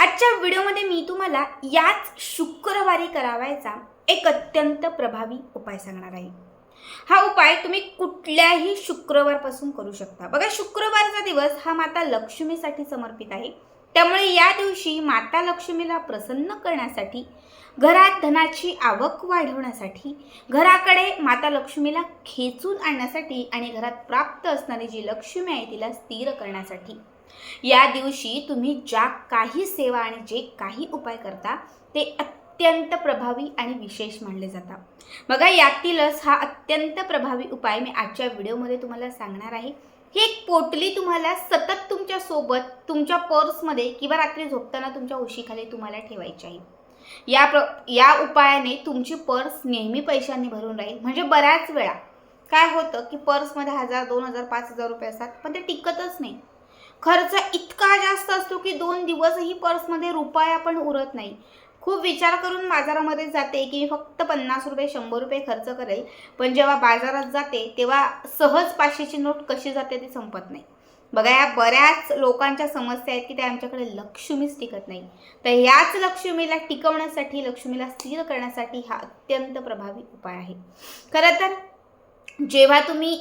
आजच्या व्हिडिओमध्ये मी तुम्हाला याच शुक्रवारी करावायचा एक अत्यंत प्रभावी उपाय सांगणार आहे. हा उपाय तुम्ही कुठल्याही शुक्रवारपासून करू शकता. बघा शुक्रवारचा दिवस हा माता लक्ष्मीसाठी समर्पित आहे. त्यामुळे या दिवशी माता लक्ष्मीला प्रसन्न करण्यासाठी घरात धनाची आवक वाढवण्यासाठी घराकडे माता लक्ष्मीला खेचून आणण्यासाठी आणि घरात प्राप्त असणारी जी लक्ष्मी आहे तिला स्थिर करण्यासाठी या दिवशी तुम्ही ज्या काही सेवा आणि जे काही उपाय करता ते अत्यंत प्रभावी आणि विशेष मानले जातात. बघा यातीलच हा अत्यंत प्रभावी उपाय मी आजच्या व्हिडिओमध्ये तुम्हाला सांगणार आहे. ही एक पोटली तुम्हाला सतत तुमच्यासोबत तुमच्या पर्समध्ये किंवा रात्री झोपताना तुमच्या उशीखाली तुम्हाला ठेवायची आहे. या प्र या उपायाने तुमची पर्स नेहमी पैशांनी भरून राहील. म्हणजे बऱ्याच वेळा. काय होतं की पर्समध्ये हजार दोन हजार पाच हजार रुपये असतात पण ते टिकतच नाही. खर्च इतका जास्त असतो की दोन दिवसही पर्समध्ये रुपया पण उरत नाही. खूप विचार करून बाजारामध्ये जाते की मी फक्त पन्नास रुपये शंभर रुपये खर्च करेल. पण जेव्हा बाजारात जाते तेव्हा सहज पाचशेची नोट कशी जाते ती संपत नाही. बघा या बऱ्याच लोकांच्या समस्या आहेत की त्या आमच्याकडे लक्ष्मीच टिकत नाही. तर याच लक्ष्मीला टिकवण्यासाठी लक्ष्मीला स्थिर करण्यासाठी हा अत्यंत प्रभावी उपाय आहे. खरं तर जेव्हा तुम्ही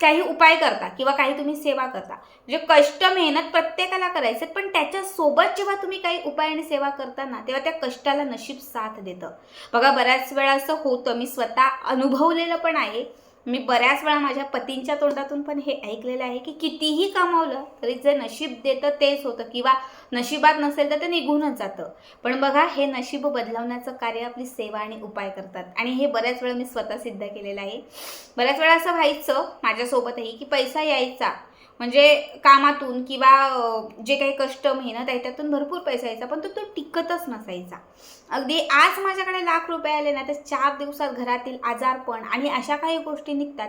काही उपाय करता किंवा काही तुम्ही सेवा करता. म्हणजे कष्ट मेहनत प्रत्येकाला करायचे पण त्याच्यासोबत जेव्हा तुम्ही काही उपाय आणि सेवा करता ना तेव्हा त्या कष्टाला नशीब साथ देतं. बघा बऱ्याच वेळा असं होतं मी स्वतः अनुभवलेलं पण आहे. मी बऱ्याच वेळा माझ्या पतींच्या तोंडातून पण हे ऐकलेलं आहे की कितीही कमावलं तरी जे नशीब देतं तेच होतं किंवा नशिबात नसेल तर ते निघूनच जातं. पण बघा हे नशीब बदलवण्याचं कार्य आपली सेवा आणि उपाय करतात. आणि हे बऱ्याच वेळा मी स्वतः सिद्ध केलेलं आहे. बऱ्याच वेळा असं व्हायचं माझ्यासोबतही की पैसा यायचा म्हणजे कामातून किंवा जे काही कष्ट मेहनत आहे त्यातून भरपूर पैसा यायचा पण तो तो टिकतच नसायचा. अगदी आज माझ्याकडे लाख रुपये आले ना तर चार दिवसात घरातील आजारपण आणि अशा काही गोष्टी निघतात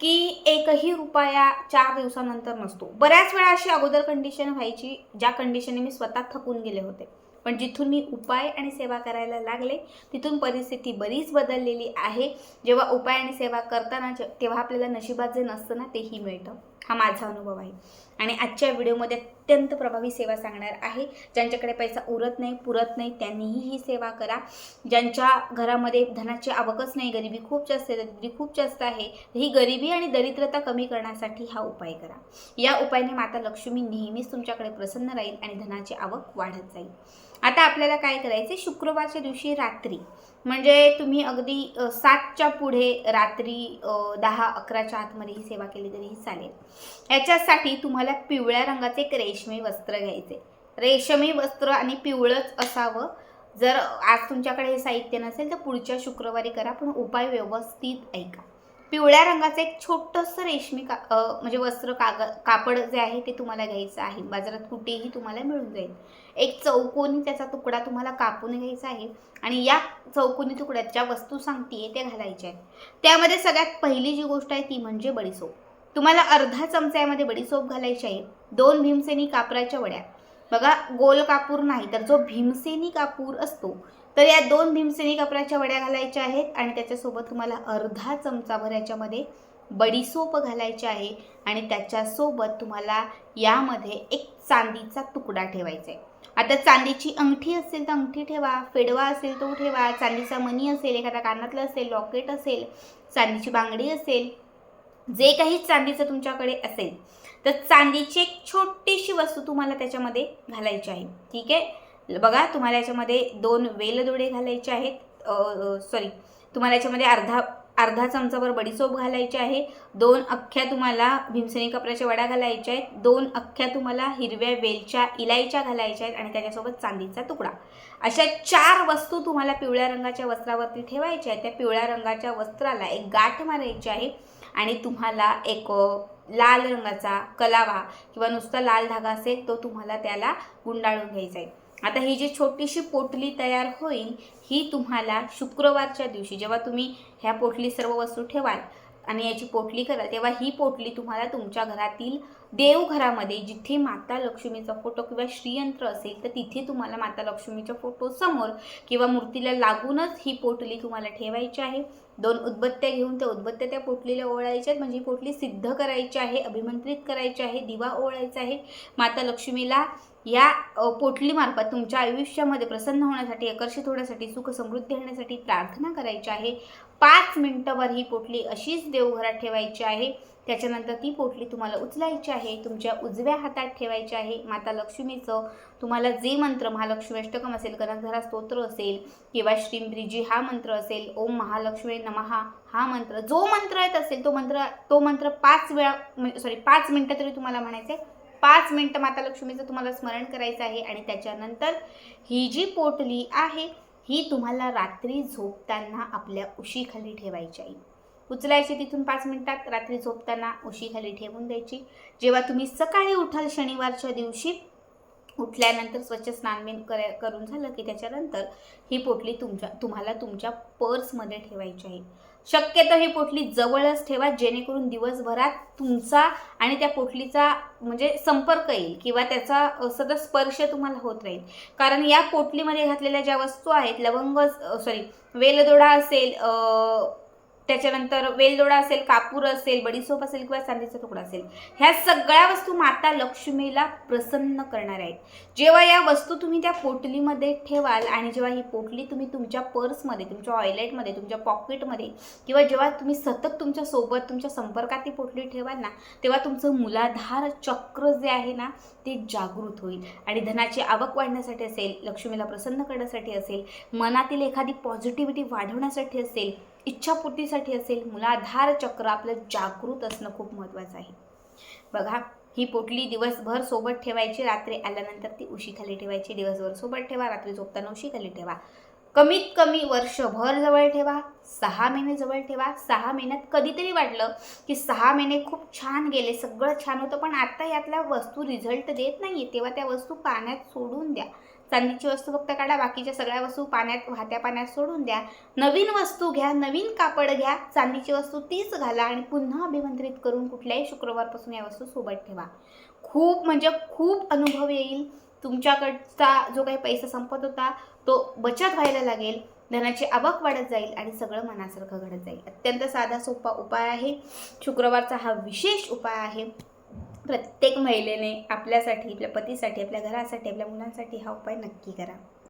की एकही रुपया चार दिवसानंतर नसतो. बऱ्याच वेळा अशी अगोदर कंडिशन व्हायची ज्या कंडिशनने मी स्वतः थकून गेले होते. पण जिथून मी उपाय आणि सेवा करायला लागले तिथून परिस्थिती बरीच बदललेली आहे. जेव्हा उपाय आणि सेवा करताना जे- तेव्हा आपल्याला नशिबात जे नसतं ना तेही मिळतं. हा माझा अनुभव आहे. आणि आजच्या व्हिडिओमध्ये अत्यंत प्रभावी सेवा सांगणार आहे. ज्यांच्याकडे पैसा उरत नाही पुरत नाही त्यांनीही ही सेवा करा. ज्यांच्या घरामध्ये धनाची आवकच नाही गरिबी खूप जास्त आहे दरिद्री खूप जास्त आहे ही गरिबी आणि दरिद्रता कमी करण्यासाठी हा उपाय करा. या उपायाने माता लक्ष्मी नेहमीच तुमच्याकडे प्रसन्न राहील आणि धनाची आवक वाढत जाईल. आता आपल्याला काय करायचं शुक्रवारच्या दिवशी रात्री. म्हणजे तुम्ही अगदी सातच्या पुढे रात्री दहा अकराच्या आतमध्ये ही सेवा केली तरीही चालेल. याच्यासाठी तुम्हाला पिवळ्या रंगाचे एक रेशमी वस्त्र घ्यायचे रेशमी वस्त्र आणि पिवळंच असावं. जर आज तुमच्याकडे हे साहित्य नसेल तर पुढच्या शुक्रवारी करा पण उपाय व्यवस्थित ऐका. पिवळ्या रंगाचं एक छोटंसं रेशमी का म्हणजे वस्त्र काग कापड जे आहे ते तुम्हाला घ्यायचं आहे. बाजारात कुठेही तुम्हाला मिळून जाईल. एक चौकोनी त्याचा तुकडा तुम्हाला कापून घ्यायचा आहे. आणि या चौकोनी तुकड्यात ज्या वस्तू सांगते त्या घालायच्या आहेत. त्यामध्ये सगळ्यात पहिली जी गोष्ट आहे ती म्हणजे बडीसोप. तुम्हाला अर्धा चमचा यामध्ये बडीसोप घालायची आहे. दोन भीमसेनी कापराच्या वड्या. बघा गोल कापूर नाही तर जो भीमसेनी कापूर असतो तर या दोन भीमसेनी कापराच्या वड्या घालायच्या आहेत. आणि त्याच्यासोबत तुम्हाला अर्धा चमचाभर याच्यामध्ये बडीसोप घालायचे आहे. आणि त्याच्यासोबत तुम्हाला यामध्ये एक चांदीचा तुकडा ठेवायचा आहे. आता चांदीची अंगठी असेल तर अंगठी ठेवा फेडवा असेल तो ठेवा चांदीचा मणी असेल एखादा कानातलं असेल लॉकेट असेल चांदीची बांगडी असेल जे काही चांदीचं तुमच्याकडे असेल तर चांदीची एक छोटीशी वस्तू तुम्हाला त्याच्यामध्ये घालायची आहे. ठीक आहे? बघा तुम्हाला याच्यामध्ये दोन वेलदोडे घालायचे आहेत. सॉरी तुम्हाला याच्यामध्ये अर्धा अर्धा चमचाभर बडीसोप घालायची आहे. दोन अख्ख्या तुम्हाला भीमसेनी कपड्याच्या वड्या घालायच्या आहेत. दोन अख्ख्या तुम्हाला हिरव्या वेलच्या इलायच्या घालायच्या आहेत आणि त्याच्यासोबत चांदीचा तुकडा. अशा चार वस्तू तुम्हाला पिवळ्या रंगाच्या वस्त्रावरती ठेवायच्या आहेत. त्या पिवळ्या रंगाच्या वस्त्राला एक गाठ मारायची आहे आणि तुम्हाला एक लाल रंगाचा कलावा किंवा नुसता लाल धागा असेल तो तुम्हाला त्याला गुंडाळून घ्यायचा आहे. आता ही जी छोटीशी पोटली तयार होईल ही तुम्हाला शुक्रवारच्या दिवशी जेव्हा तुम्ही ह्या पोटली सर्व वस्तू ठेवाल आणि याची पोटली कराल तेव्हा ही पोटली तुम्हाला तुमच्या घरातील देवघरामध्ये जिथे माता लक्ष्मीचा फोटो किंवा श्रीयंत्र असेल तर तिथे तुम्हाला माता लक्ष्मीच्या फोटो समोर किंवा मूर्तीला लागूनच ही पोटली तुम्हाला ठेवायची आहे. दोन उदबत्त्या घेऊन त्या उदबत्त्या त्या पोटलीला ओळायच्या म्हणजे ही पोटली सिद्ध करायची आहे अभिमंत्रित करायची आहे दिवा ओळायचा आहे. माता लक्ष्मीला या पोटलीमार्फत तुमच्या आयुष्यामध्ये प्रसन्न होण्यासाठी आकर्षित होण्यासाठी सुख समृद्धी येण्यासाठी प्रार्थना करायची आहे. पाच मिनटंवर ही पोटली अशीच देवघरात ठेवायची आहे. त्याच्यानंतर ती पोटली तुम्हाला उचलायची आहे तुमच्या उजव्या हातात ठेवायची आहे. माता लक्ष्मीचं तुम्हाला जे मंत्र महालक्ष्मी अष्टकम असेल कनकधरा स्तोत्र असेल किंवा श्रीमब्रिजी हा मंत्र असेल ओम महालक्ष्मी नमहा हा मंत्र जो मंत्र येत असेल तो मंत्र तो मंत्र पाच वेळा म्हणजे सॉरी पाच मिनटं तरी तुम्हाला म्हणायचं आहे पाच मिनटं माता लक्ष्मीचं तुम्हाला स्मरण करायचं आहे आणि त्याच्यानंतर ही जी पोटली आहे ही तुम्हाला रात्री झोपताना आपल्या उशीखाली ठेवायची आहे. उचलायची तिथून पाच मिनिटात रात्री झोपताना उशीखाली ठेवून द्यायची. जेव्हा तुम्ही सकाळी उठाल शनिवारच्या दिवशी उठल्यानंतर स्वच्छ स्नानबीन कर करून झालं की त्याच्यानंतर ही पोटली तुमच्या तुम्हाला तुमच्या पर्समध्ये ठेवायची आहे. शक्यतो ही पोटली जवळच ठेवा जेणेकरून दिवसभरात तुमचा आणि त्या पोटलीचा म्हणजे संपर्क येईल किंवा त्याचा सतत स्पर्श तुम्हाला होत राहील. कारण या पोटलीमध्ये घातलेल्या ज्या वस्तू आहेत लवंग सॉरी वेलदोडा असेल त्याच्यानंतर वेलदोडा असेल कापूर असेल बडीसोप असेल किंवा चांदीचा तुकडा असेल ह्या सगळ्या वस्तू माता लक्ष्मीला प्रसन्न करणार आहेत. जेव्हा या वस्तू तुम्ही त्या पोटलीमध्ये ठेवाल आणि जेव्हा ही पोटली तुम्ही तुमच्या पर्समध्ये तुमच्या ऑयलेटमध्ये तुमच्या पॉकेटमध्ये किंवा जेव्हा तुम्ही सतत तुमच्यासोबत तुमच्या संपर्कात ती पोटली ठेवाल ना तेव्हा तुमचं मुलाधार चक्र जे आहे ना ते जागृत होईल. आणि धनाची आवक वाढण्यासाठी असेल लक्ष्मीला प्रसन्न करण्यासाठी असेल मनातील एखादी पॉझिटिव्हिटी वाढवण्यासाठी असेल इच्छापूर्तीसाठी असेल मुलाधार चक्र आपलं जागृत असणं खूप महत्त्वाचं आहे. बघा ही पोटली दिवसभर सोबत ठेवायची रात्री आल्यानंतर ती उशीखाली ठेवायची दिवसभर सोबत ठेवा रात्री झोपताना उशीखाली ठेवा. कमीत कमी वर्षभर जवळ ठेवा सहा महिने जवळ ठेवा. सहा महिन्यात कधीतरी वाटलं की सहा महिने खूप छान गेले सगळं छान होतं पण आता यातल्या वस्तू रिझल्ट देत नाही आहे तेव्हा त्या वस्तू पाण्यात सोडून द्या. चांदीची वस्तू फक्त काढा बाकीच्या सगळ्या वस्तू पाण्यात वाहत्या पाण्यात सोडून द्या. नवीन वस्तू घ्या नवीन कापड घ्या चांदीची वस्तू तीच घाला आणि पुन्हा अभिमंत्रित करून कुठल्याही शुक्रवारपासून या वस्तू सोबत ठेवा. खूप म्हणजे खूप अनुभव येईल. तुमच्याकडचा जो काही पैसा संपत होता तो बचत व्हायला लागेल. धनाची आवक वाढत जाईल आणि सगळं मनासारखं घडत जाईल. अत्यंत साधा सोपा उपाय आहे. शुक्रवारचा हा विशेष उपाय आहे. प्रत्येक महिलेने आपल्यासाठी आपल्या पतीसाठी आपल्या घरासाठी आपल्या मुलांसाठी हा उपाय नक्की करा.